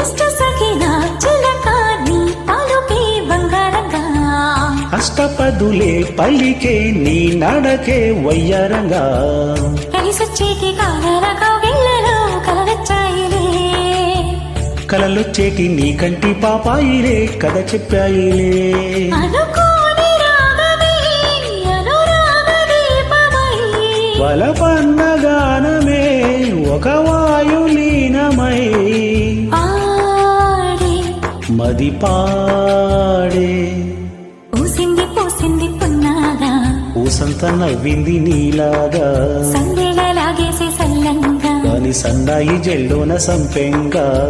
ಎಷ್ಟು ಸಖಿನ ಚಿಲಕಾನಿ ತಾಲುಕೆ ಬಂಗಾರಂಗ అష్టపదులే పలికే నీ నడకే వయ్యారంగా కలిసొచ్చేకి కానరగా వెళ్ళలో కలవచ్చాయిలే నీ కంటి పాపాయిలే కథ చెప్పాయిలే అనుకోని వల పన్నగానమే ఒక వా మది పాడే. పూసింది పూసింది పున్నాగా. ఊసంత నవ్వింది నీలాగా. సందేళ లాగేసి సల్లంగా. దాని సన్నాయి జెల్లోన సంపెంగా.